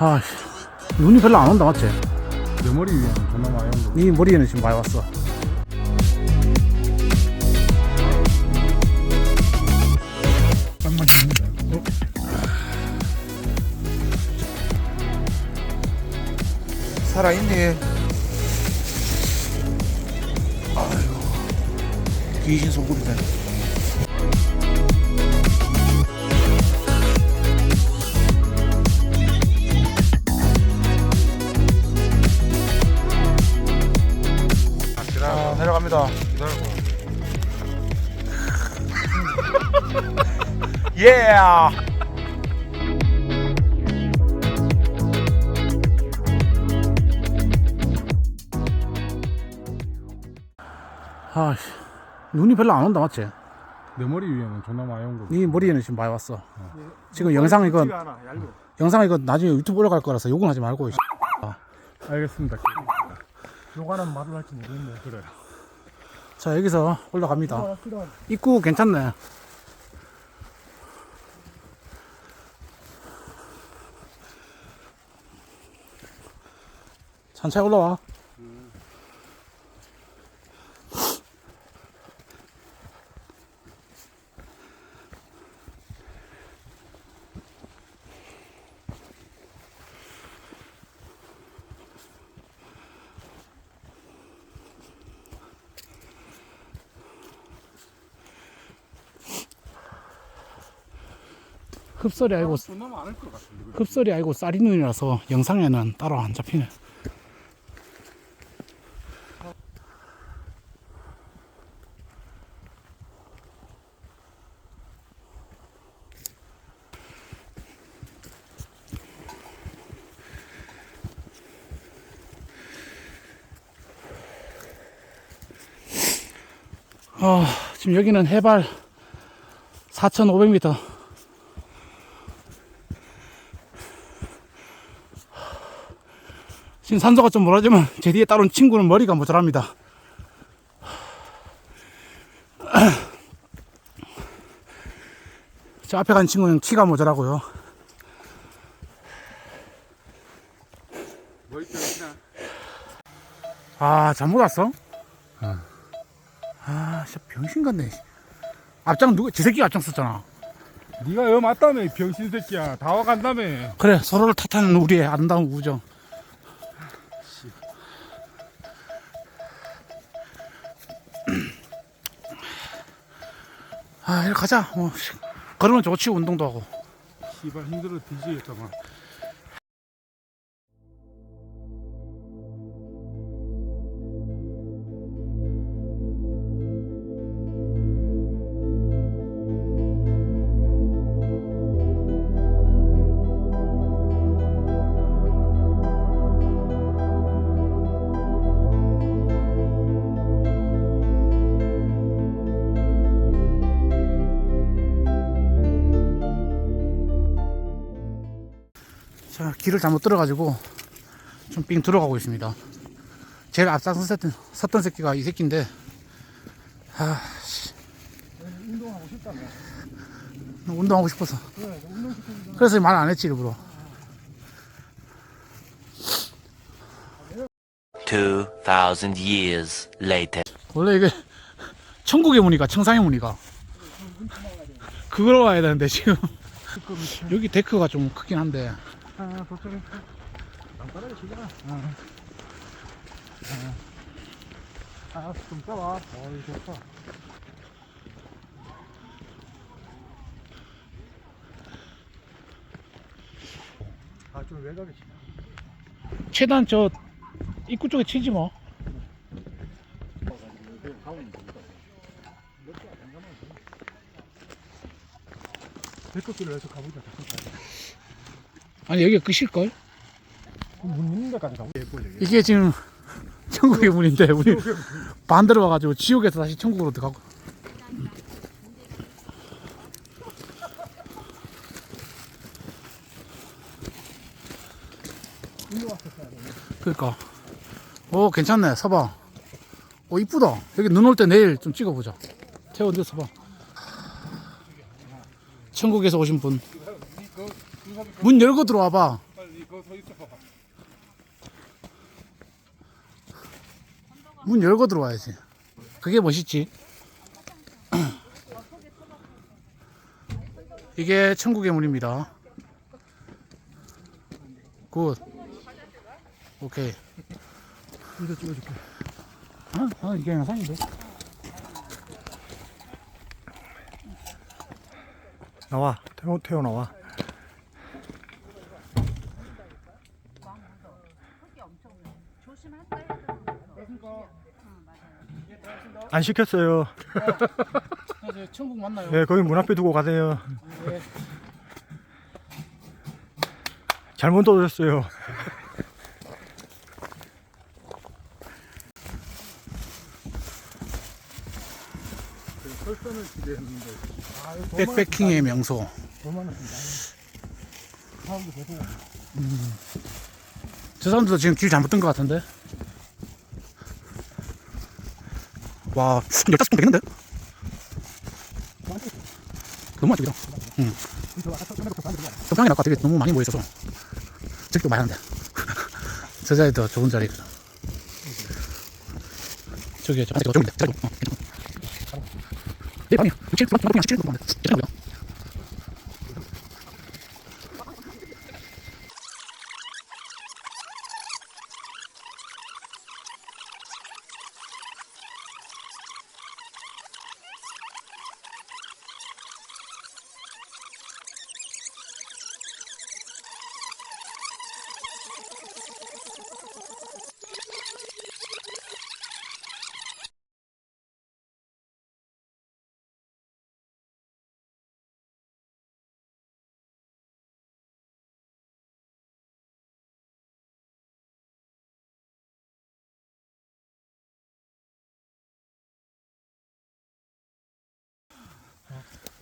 아, 눈이 별로 안 온다, 맞지? 내 머리 위에는 존나 많이 온 거. 네 머리에는 지금 많이 왔어. 어? 살아있네. 아이고, 귀신 소굴이 네. 자, 내려갑니다. 예! 아, 눈이 별로 안 온다, 맞지? 내 머리 위에는 존나 많이 온 거. 네 머리에는 지금 많이 왔어. 지금 영상 이거 영상 이거 나중에 유튜브 올라갈 거라서 욕은 하지 말고. 이 알겠습니다. 요가는 말을 할지 모르겠네. 그래. 자, 여기서 올라갑니다. 입구 괜찮네. 천천히 올라와. 흡설이 같은데. 흡설이 아니고 쌀이 눈이라서 영상에는 따로 안 잡히네. 아, 지금 여기는 해발 4,500m. 지금 산소가 좀 몰아지면 제 뒤에 따른 친구는 머리가 모자랍니다. 저 앞에 간 친구는 키가 모자라고요. 아, 잘못 왔어? 아, 진짜 병신 같네. 앞장 누구, 지 새끼가 앞장 썼잖아. 네가 여 맞다며 이 병신 새끼야. 다 와간다며. 그래, 서로를 탓하는 우리의 아름다운 우정. 아, 이리 가자. 뭐, 씨, 걸으면 좋지, 운동도 하고. 씨발 힘들어 뒤지겠다만. 길을 잘못 들어가지고 좀 삥 들어가고 있습니다. 제일 앞장서 섰던, 섰던 새끼가 이 새끼인데, 아, 씨. 운동하고 싶다며. 운동하고 싶어서. 그래서 말 안 했지, 일부러. 2,000 years later. 원래 이게 천국의 무늬가 청상의 무늬가 그걸로 와야 되는데 지금 여기 데크가 좀 크긴 한데 아, 도착해. 안 치자. 아. 아. 아, 좀 떠봐. 어, 이거 좋다. 아, 좀 외곽에 치자. 최대한 저 입구 쪽에 치지 뭐 백곡길을 해서 가보자. 아니 여기가 끝일걸? 문 있는 데까지 가보자. 예뻐, 저기. 이게 지금 천국의 문인데 우리 반대로 와가지고 지옥에서 다시 천국으로 들어가고 그러니까 오 괜찮네 서봐 오 이쁘다 여기 눈 올 때 내일 좀 찍어보자 태워 언제 서봐 천국에서 오신 분 문 열고 들어와봐 빨리 그문 열고 들어와야지. 그게 멋있지. 이게 천국의 문입니다. 굿. 오케이. 이거 찍어줄게. 아, 아 이게 영상인데. 나와. 태워 태워 나와. 안 시켰어요. 이제 천국 맞나요? 네, 거기 문 앞에 두고 가세요. 잘못 떨어졌어요. 설선을 기대했는데. 백패킹의 명소. 저 사람들도 지금 길 잘못 뜬것 같은데. 와, 15분 되겠는데? 너무 그죠? 응. 아까 되게 너무 많이 모여있어서. 저기도 많이 하는데. 저 자리도 좋은 자리거든. 저기, 저, 저기, 저기, 어, 괜찮아. 내 방이야. 6, 7, 9, 10, 17, 9, 10, 괜찮아, 그죠?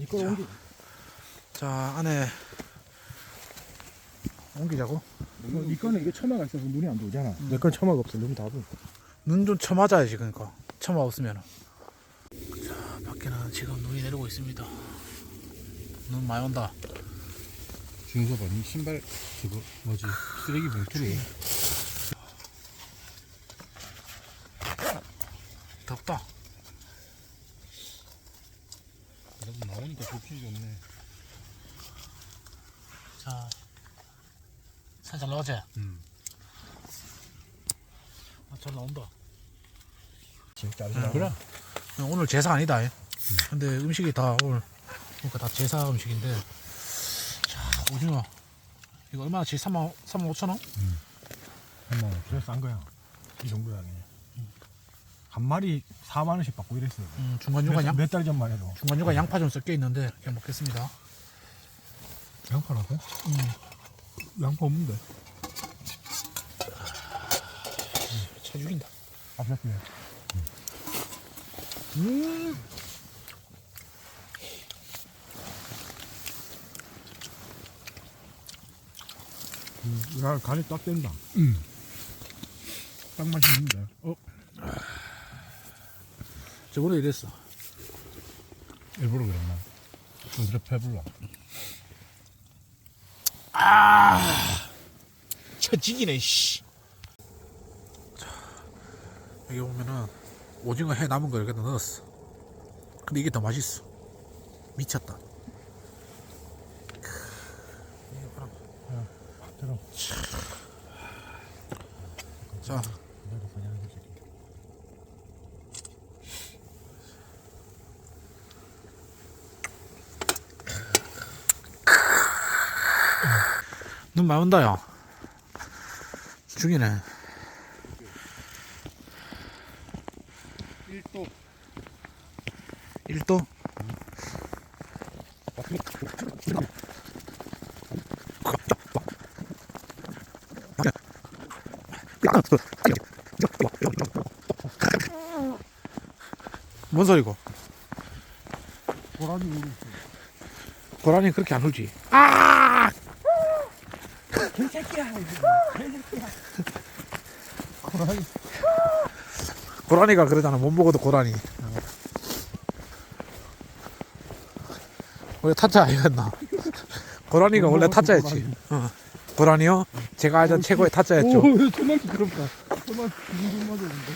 이거 옮기. 자, 안에 옮기자고. 이거는 이게 처마가 있어서 눈이 안 들어오잖아. 내건 처마가 없어. 눈이 다 보여. 눈좀 쳐맞아야지, 그러니까. 쳐마 없으면. 자, 밖에는 지금 눈이 내리고 있습니다. 눈 많이 온다. 준서 봐, 니 신발 저거 뭐지? 쓰레기 봉투를 덥다. 나오니까 좋긴 좋네. 자, 살잘 나오지? 음. 아, 잘 나온다. 진짜 아, 그래? 오늘 제사 아니다. 예. 근데 음식이 다 오늘 그러니까 다 제사 음식인데. 자, 오징어. 이거 얼마나치? 3만 3만 5천 원? 엄마, 그래 싼 거야. 이 정도야 그냥. 한 마리 4만 원씩 받고 이랬어요. 음, 중간 중간 양 몇달 전만 해도. 중간 중간 양파 좀 섞여 있는데 그냥 먹겠습니다. 양파라고? 음, 양파 없는데. 차 죽인다. 앞섰어요. 음. 야, 간이 딱 된다. 딱 맛있는데. 어? 저번에 이랬어. 일부러 그랬나? 어디로 배불러. 처지기네 씨. 자, 여기 보면은 오징어 해 남은 거 이렇게 넣었어. 근데 이게 더 맛있어. 미쳤다. 크, 이게 봐라. 들어. 자, 눈 많이 온다 야. 죽이네. 1도 1도? 뭔 소리고? 고라니 고라니 그렇게 안 울지. 아! 고라니 고라니가 그러잖아. 못 먹어도 고라니. 원래 타짜 아니었나? 고라니가 원래 타짜였지. 어. 고라니요? 제가 알던 최고의 타짜였죠. 오, 정말 부끄럽다. 정말 맞았는데.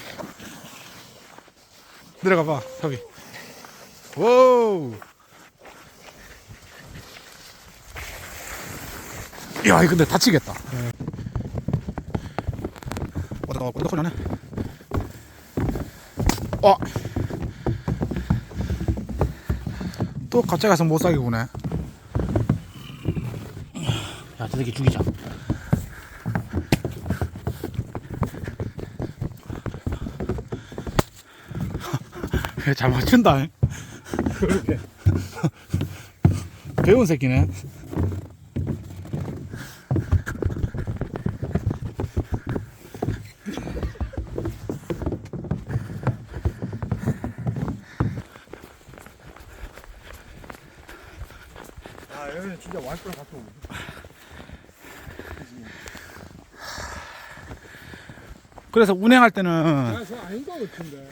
내려가 봐, 저기. 오. 야, 이거 근데 다치겠다. 나와, 어디 나네. 어. 또 갑자기 가서 못 사게 구네. 야, 저 새끼 죽이자. 잘 맞춘다. 그렇게. 배운 새끼네. 아, 여기는 진짜 와이프랑 같이 오고. 그래서 운행할 때는 아, 저 아닌가 같은데.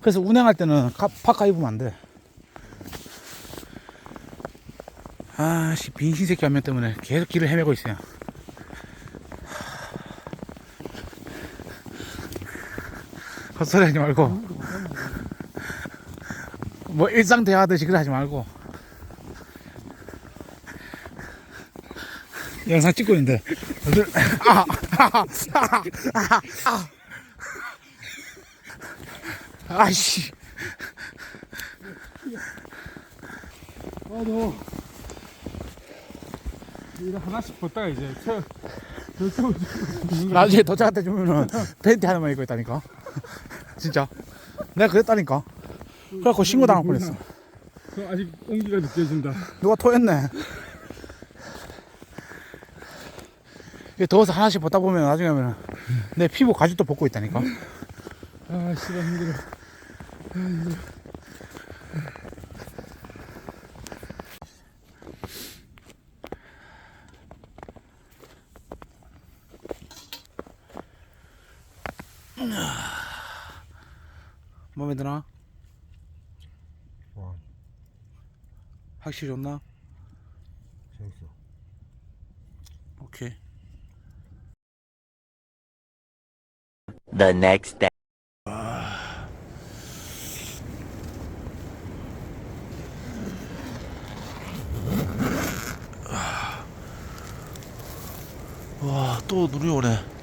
그래서 운행할 때는 카, 파카 입으면 안 돼. 아씨 빈신 새끼 한 명 때문에 계속 길을 헤매고 있어요. 헛소리 하지 말고 뭐 일상 대화하듯이 그래 하지 말고 영상 찍고 있는데 아, 아, 아, 아, 아. 아이씨 아, 너. 이거 하나씩 벗다가 이제 저, 죽는 거. 나중에 도착할 때 주면은 팬티 하나만 입고 있다니까 진짜 내가 그랬다니까 그래갖고 신고 당할 뻔했어 저 아직 온기가 느껴진다. 누가 토했네 이게 더워서 하나씩 벗다 보면 나중에 하면 내 피부 가죽도 벗고 있다니까 아, 씨발 힘들어. 마음에 드나? 와, 확실히 좋나? 재밌어. 오케이 The next day. 와 또 눈이 오네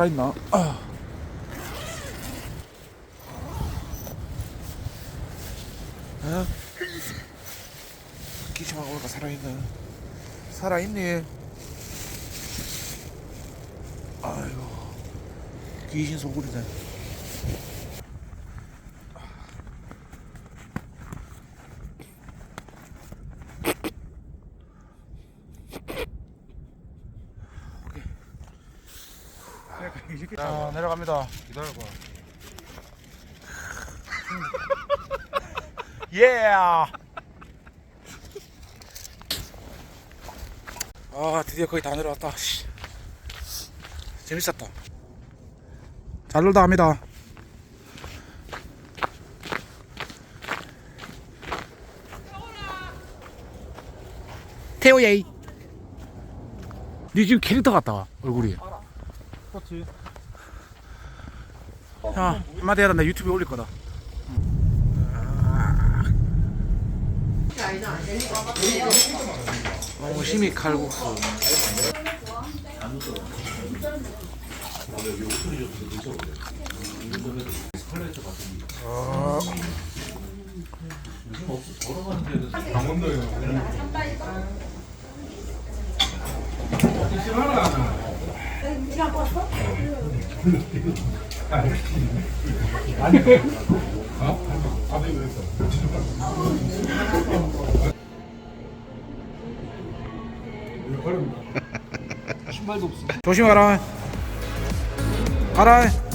살아있나? 아. 에? 기침하고 보니까 살아있네 살아있니? 아이고 귀신 소굴이네 자 내려갑니다 기다려봐. 예! 아 드디어 거의 다 내려왔다 씨. 재밌었다 잘 놀다 갑니다 태호예이 니 지금 캐릭터 같다 얼굴이 그렇지. 자, 한마디 해라. 나 유튜브에 올릴 거다. 음. 어, 심이 칼국수. 어. 아. 조심하라. 알아.